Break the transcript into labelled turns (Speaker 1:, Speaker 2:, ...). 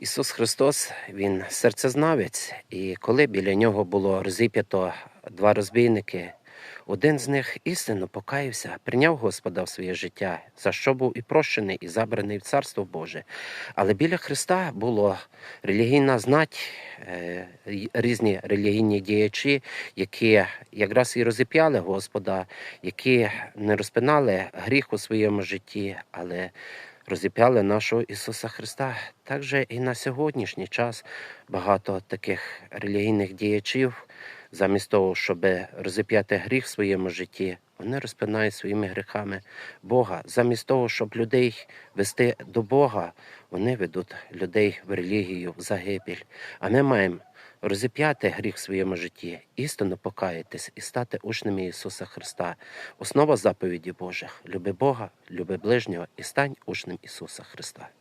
Speaker 1: Ісус Христос, Він серцезнавець, і коли біля нього було розіп'ято два розбійники, один з них істинно покаявся, прийняв Господа в своє життя, за що був і прощений, і забраний в Царство Боже. Але біля Христа було релігійна знать, е, різні релігійні діячі, які якраз і розіп'яли Господа, які не розпинали гріх у своєму житті, але розіп'яли нашого Ісуса Христа. Також і на сьогоднішній час багато таких релігійних діячів, замість того, щоб розіп'яти гріх в своєму житті, вони розпинають своїми гріхами Бога. Замість того, щоб людей вести до Бога, вони ведуть людей в релігію, в загибель. А ми маємо розіп'яти гріх в своєму житті, істинно покаятись і стати учнями Ісуса Христа. Основа заповіді Божих люби Бога, люби ближнього і стань учнем Ісуса Христа.